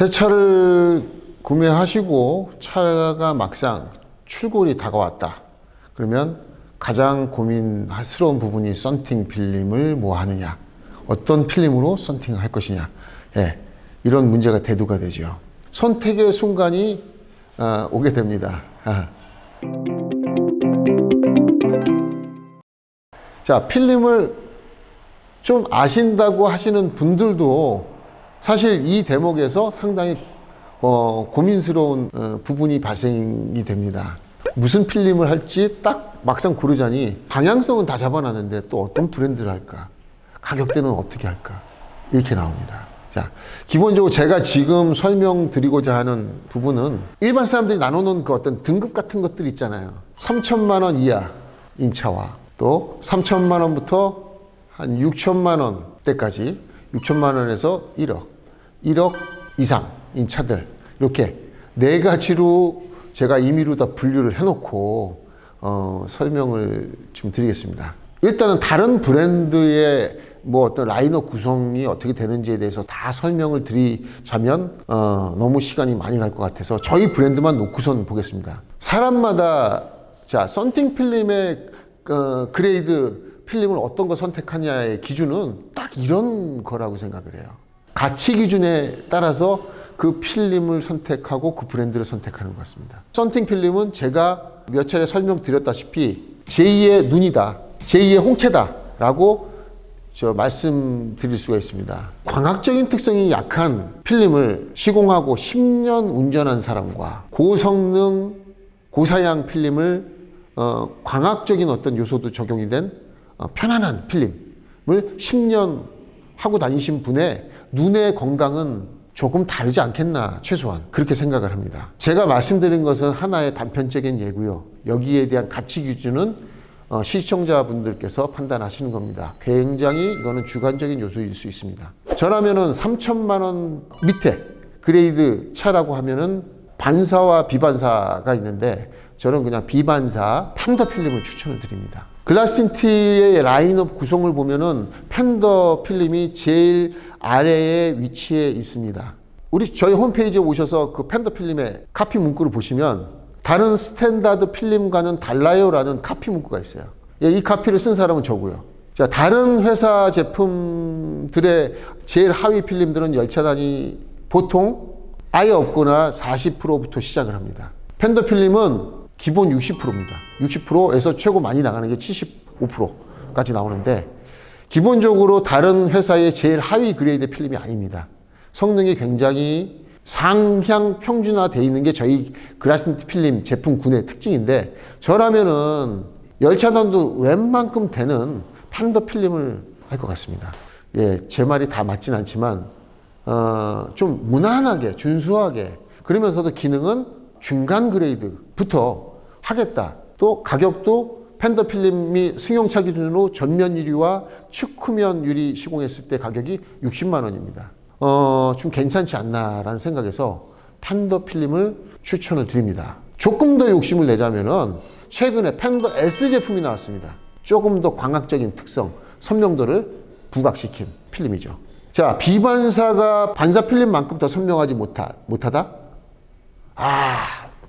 새 차를 구매하시고 차가 막상 출고일이 다가왔다. 그러면 가장 고민스러운 부분이 썬팅 필름을 뭐 하느냐. 어떤 필름으로 썬팅을 할 것이냐. 예, 이런 문제가 대두가 되죠. 선택의 순간이 아, 오게 됩니다. 아. 자, 필름을 좀 아신다고 하시는 분들도 사실 이 대목에서 상당히 어, 고민스러운 어, 부분이 발생이 됩니다. 무슨 필름을 할지 딱 막상 고르자니 방향성은 다 잡아놨는데 또 어떤 브랜드를 할까? 가격대는 어떻게 할까? 이렇게 나옵니다. 자, 기본적으로 제가 지금 설명드리고자 하는 부분은 일반 사람들이 나누는 그 어떤 등급 같은 것들 있잖아요. 3천만 원 이하인 차와 또 3천만 원부터 한 6천만 원대까지 6천만 원에서 1억, 1억 이상인 차들 이렇게 네 가지로 제가 임의로 다 분류를 해놓고 어, 설명을 좀 드리겠습니다. 일단은 다른 브랜드의 뭐 어떤 라인업 구성이 어떻게 되는지에 대해서 다 설명을 드리자면 어, 너무 시간이 많이 갈 것 같아서 저희 브랜드만 놓고선 보겠습니다. 사람마다 자 썬팅 필름의 어, 그레이드 필름을 어떤 거 선택하냐의 기준은 딱 이런 거라고 생각을 해요. 가치 기준에 따라서 그 필름을 선택하고 그 브랜드를 선택하는 것 같습니다. 썬팅 필름은 제가 몇 차례 설명드렸다시피 제2의 눈이다, 제2의 홍채다 라고 저 말씀드릴 수가 있습니다. 광학적인 특성이 약한 필름을 시공하고 10년 운전한 사람과 고성능, 고사양 필름을 어, 광학적인 어떤 요소도 적용이 된 어, 편안한 필름을 10년 하고 다니신 분의 눈의 건강은 조금 다르지 않겠나 최소한 그렇게 생각을 합니다. 제가 말씀드린 것은 하나의 단편적인 예고요. 여기에 대한 가치 기준은 어, 시청자분들께서 판단하시는 겁니다. 굉장히 이거는 주관적인 요소일 수 있습니다. 저라면은 3천만 원 밑에 그레이드 차라고 하면은 반사와 비반사가 있는데 저는 그냥 비반사 팬더 필름을 추천을 드립니다. 글라스틴트의 라인업 구성을 보면은 팬더 필름이 제일 아래에 위치해 있습니다. 우리 저희 홈페이지에 오셔서 그 팬더 필름의 카피 문구를 보시면 다른 스탠다드 필름과는 달라요라는 카피 문구가 있어요. 예, 이 카피를 쓴 사람은 저고요. 자, 다른 회사 제품들의 제일 하위 필름들은 열차단이 보통 아예 없거나 40%부터 시작을 합니다. 팬더 필름은 기본 60%입니다. 60%에서 최고 많이 나가는 게 75%까지 나오는데 기본적으로 다른 회사의 제일 하위 그레이드 필름이 아닙니다. 성능이 굉장히 상향 평준화되어 있는 게 저희 그라스니트 필름 제품군의 특징인데 저라면은 열차단도 웬만큼 되는 판더 필름을 할 것 같습니다. 예, 제 말이 다 맞진 않지만 어, 좀 무난하게 준수하게 그러면서도 기능은 중간 그레이드부터 하겠다. 또 가격도 팬더 필름이 승용차 기준으로 전면 유리와 측후면 유리 시공했을 때 가격이 60만 원입니다. 어, 좀 괜찮지 않나라는 생각에서 팬더 필름을 추천을 드립니다. 조금 더 욕심을 내자면은 최근에 팬더 S 제품이 나왔습니다. 조금 더 광학적인 특성, 선명도를 부각시킨 필름이죠. 자, 비반사가 반사 필름만큼 더 선명하지 못하, 못하다? 아,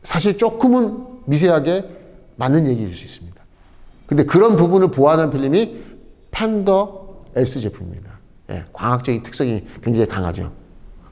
사실 조금은 미세하게 맞는 얘기일 수 있습니다. 근데 그런 부분을 보완한 필름이 팬더 S 제품입니다. 예, 광학적인 특성이 굉장히 강하죠.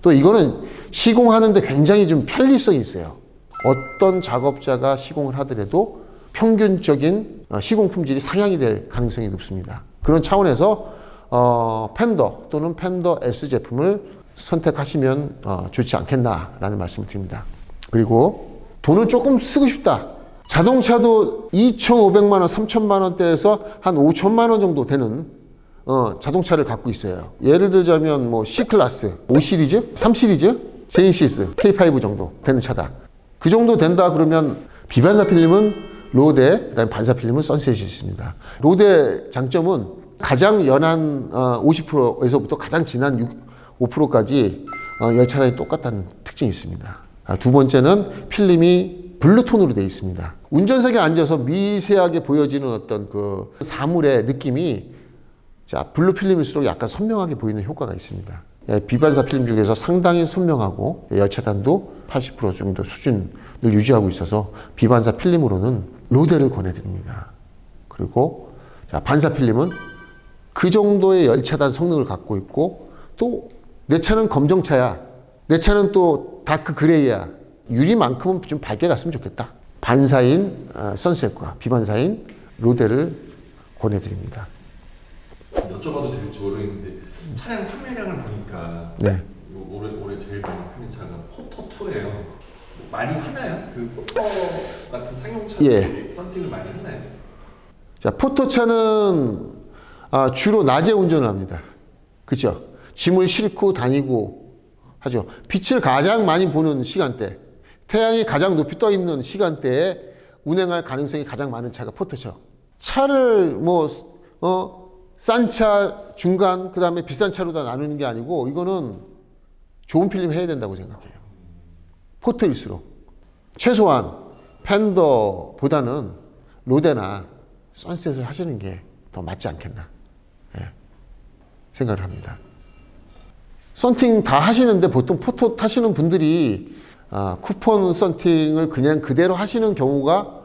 또 이거는 시공하는데 굉장히 좀 편리성이 있어요. 어떤 작업자가 시공을 하더라도 평균적인 어, 시공 품질이 상향이 될 가능성이 높습니다. 그런 차원에서 어, 팬더 또는 팬더 S 제품을 선택하시면 어, 좋지 않겠나라는 말씀을 드립니다. 그리고 돈을 조금 쓰고 싶다. 자동차도 2,500만 원, 3천만 원대에서 한 5천만 원 정도 되는 어, 자동차를 갖고 있어요. 예를 들자면 뭐 C클래스, 5시리즈, 3시리즈, 제인시스, K5 정도 되는 차다. 그 정도 된다 그러면 비반사 필름은 로데, 그다음에 반사 필름은 선셋이 있습니다. 로데 장점은 가장 연한 어, 50%에서부터 가장 진한 6, 5%까지 어, 열차단이 똑같다는 특징이 있습니다. 아, 두 번째는 필름이 블루톤으로 되어 있습니다. 운전석에 앉아서 미세하게 보여지는 어떤 그 사물의 느낌이 자, 블루 필름일수록 약간 선명하게 보이는 효과가 있습니다. 예, 비반사 필름 중에서 상당히 선명하고 예, 열차단도 80% 정도 수준을 유지하고 있어서 비반사 필름으로는 로데를 권해드립니다. 그리고 자, 반사 필름은 그 정도의 열차단 성능을 갖고 있고 또 내 차는 검정차야. 내 차는 또 다크 그레이야. 유리만큼은 좀 밝게 갔으면 좋겠다. 반사인 어, 선셋과 비반사인 로데를 권해드립니다. 여쭤봐도 될지 모르겠는데 차량 판매량을 보니까 네. 요 올해 올해 제일 많이 팔린 차가 포터 2예요. 많이 하나요? 그 포터 같은 상용차들이 예. 펀팅을 많이 하나요? 자, 포토차는 아, 주로 낮에 운전을 합니다. 그죠? 짐을 싣고 다니고 하죠. 빛을 가장 많이 보는 시간대, 태양이 가장 높이 떠 있는 시간대에 운행할 가능성이 가장 많은 차가 포토차. 차를 뭐, 어, 싼 차, 중간, 그 다음에 비싼 차로 다 나누는 게 아니고 이거는 좋은 필름 해야 된다고 생각해요. 포토일수록. 최소한 팬더보다는 로데나 선셋을 하시는 게 더 맞지 않겠나 예, 생각을 합니다. 썬팅 다 하시는데 보통 포토 타시는 분들이 아, 쿠폰 썬팅을 그냥 그대로 하시는 경우가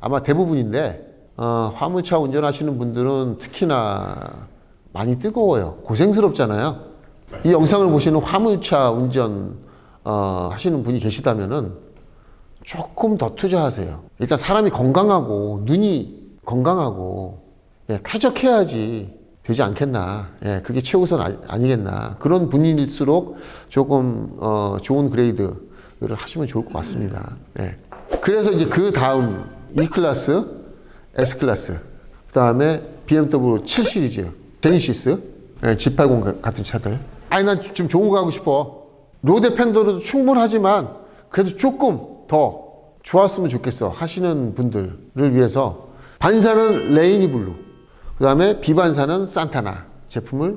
아마 대부분인데 어, 화물차 운전하시는 분들은 특히나 많이 뜨거워요. 고생스럽잖아요. 이 영상을 보시는 화물차 운전 어, 하시는 분이 계시다면은 조금 더 투자하세요. 일단 사람이 건강하고 눈이 건강하고 예, 쾌적해야지 되지 않겠나. 예, 그게 최우선 아, 니 겠나 그런 분일수록 조금 어, 좋은 그레이드를 하시면 좋을 것 같습니다. 예. 그래서 이제 그 다음 E 클래스, S 클래스, 그 다음에 BMW 7 시리즈, 제니시스, 예, G80 같은 차들. 아니 난좀 좋은 거 가고 싶어. 로데 팬더로도 충분하지만 그래도 조금 더 좋았으면 좋겠어 하시는 분들을 위해서 반사는 레이니 블루, 그 다음에 비반사는 산타나 제품을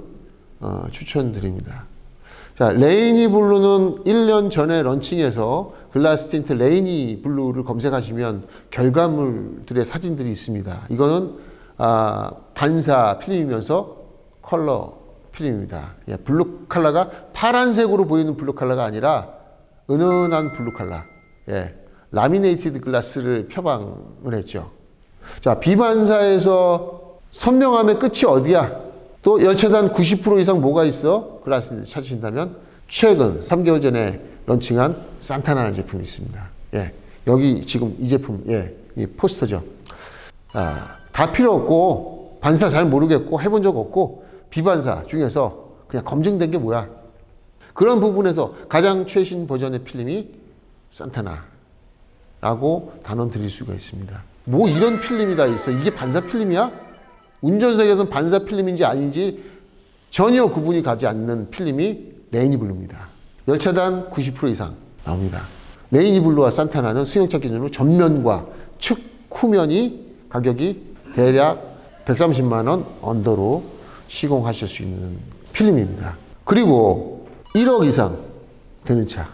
어, 추천드립니다. 자, 레이니 블루는 1년 전에 런칭해서 글라스 틴트 레이니 블루를 검색하시면 결과물들의 사진들이 있습니다. 이거는 아, 반사 필름이면서 컬러 필름입니다. 예, 블루 컬러가 파란색으로 보이는 블루 컬러가 아니라 은은한 블루 컬러. 예, 라미네이티드 글라스를 표방을 했죠. 자, 비반사에서 선명함의 끝이 어디야? 또 열차단 90% 이상 뭐가 있어? 글라스 찾으신다면 최근 3개월 전에 런칭한 산타나라는 제품이 있습니다. 예. 여기 지금 이 제품, 예. 이 포스터죠. 아, 다 필요 없고 반사 잘 모르겠고 해본 적 없고 비반사 중에서 그냥 검증된 게 뭐야? 그런 부분에서 가장 최신 버전의 필름이 산타나라고 단언 드릴 수가 있습니다. 뭐 이런 필름이 다 있어? 이게 반사 필름이야? 운전석에서는 반사 필름인지 아닌지 전혀 구분이 가지 않는 필름이 레이니 블루입니다. 열차단 90% 이상 나옵니다. 레이니 블루와 산타나는 승용차 기준으로 전면과 측 후면이 가격이 대략 130만 원 언더로 시공하실 수 있는 필름입니다. 그리고 1억 이상 되는 차.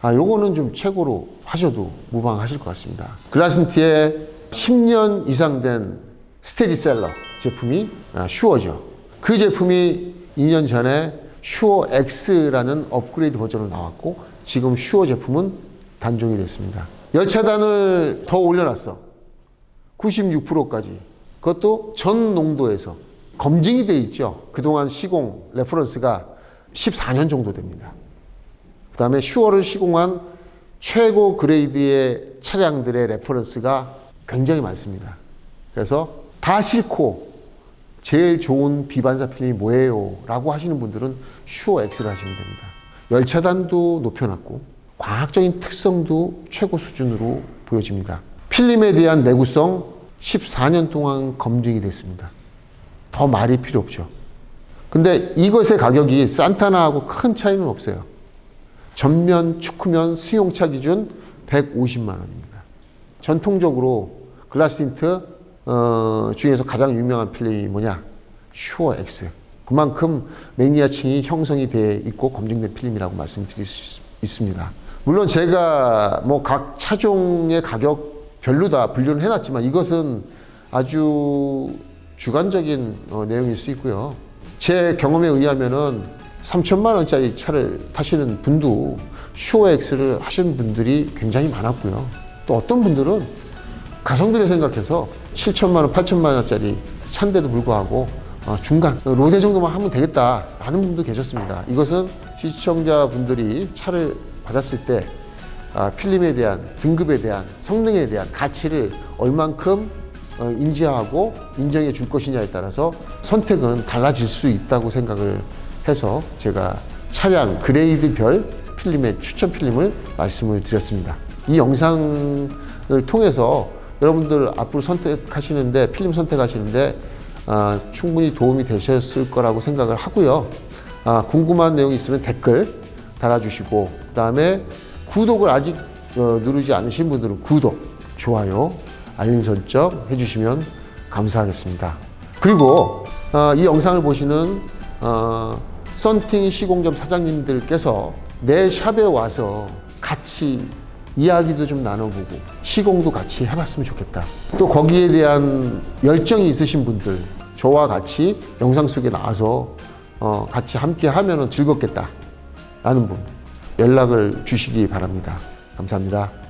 아, 요거는 좀 최고로 하셔도 무방하실 것 같습니다. 글라슨티의 10년 이상 된 스테디셀러 제품이 아, 슈어죠. 그 제품이 2년 전에 슈어 X라는 업그레이드 버전으로 나왔고 지금 슈어 제품은 단종이 됐습니다. 열차단을 더 올려놨어. 96%까지. 그것도 전 농도에서 검증이 돼 있죠. 그동안 시공 레퍼런스가 14년 정도 됩니다. 그 다음에 슈어를 시공한 최고 그레이드의 차량들의 레퍼런스가 굉장히 많습니다. 그래서 다 싫고 제일 좋은 비반사 필름이 뭐예요? 라고 하시는 분들은 슈어 X를 하시면 됩니다. 열차단도 높여놨고 과학적인 특성도 최고 수준으로 보여집니다. 필름에 대한 내구성 14년 동안 검증이 됐습니다. 더 말이 필요 없죠. 근데 이것의 가격이 산타나하고 큰 차이는 없어요. 전면, 축후면, 수용차 기준 150만 원입니다. 전통적으로 글라스틴트 어, 중에서 가장 유명한 필름이 뭐냐? 슈어 X. 그만큼 매니아층이 형성이 돼 있고 검증된 필름이라고 말씀드릴 수 있습니다. 물론 제가 뭐 각 차종의 가격 별로 다 분류를 해놨지만 이것은 아주 주관적인 어, 내용일 수 있고요. 제 경험에 의하면은 3천만 원짜리 차를 타시는 분도 슈어엑스를 하시는 분들이 굉장히 많았고요. 또 어떤 분들은 가성비를 생각해서 7천만 원, 8천만 원짜리 차인데도 불구하고 어, 중간 로데 정도만 하면 되겠다라는 분도 계셨습니다. 이것은 시청자분들이 차를 받았을 때 아, 필름에 대한 등급에 대한 성능에 대한 가치를 얼만큼 어, 인지하고 인정해 줄 것이냐에 따라서 선택은 달라질 수 있다고 생각을 해서 제가 차량 그레이드별 필름의 추천 필름을 말씀을 드렸습니다. 이 영상을 통해서 여러분들 앞으로 선택하시는데 필름 선택하시는데 아, 충분히 도움이 되셨을 거라고 생각을 하고요. 아, 궁금한 내용이 있으면 댓글 달아주시고 그다음에 구독을 아직 어, 누르지 않으신 분들은 구독, 좋아요, 알림 설정 해주시면 감사하겠습니다. 그리고 어, 이 영상을 보시는 어, 썬팅 시공점 사장님들께서 내 샵에 와서 같이 이야기도 좀 나눠보고 시공도 같이 해봤으면 좋겠다. 또 거기에 대한 열정이 있으신 분들 저와 같이 영상 속에 나와서 어, 같이 함께 하면 즐겁겠다. 라는 분 연락을 주시기 바랍니다. 감사합니다.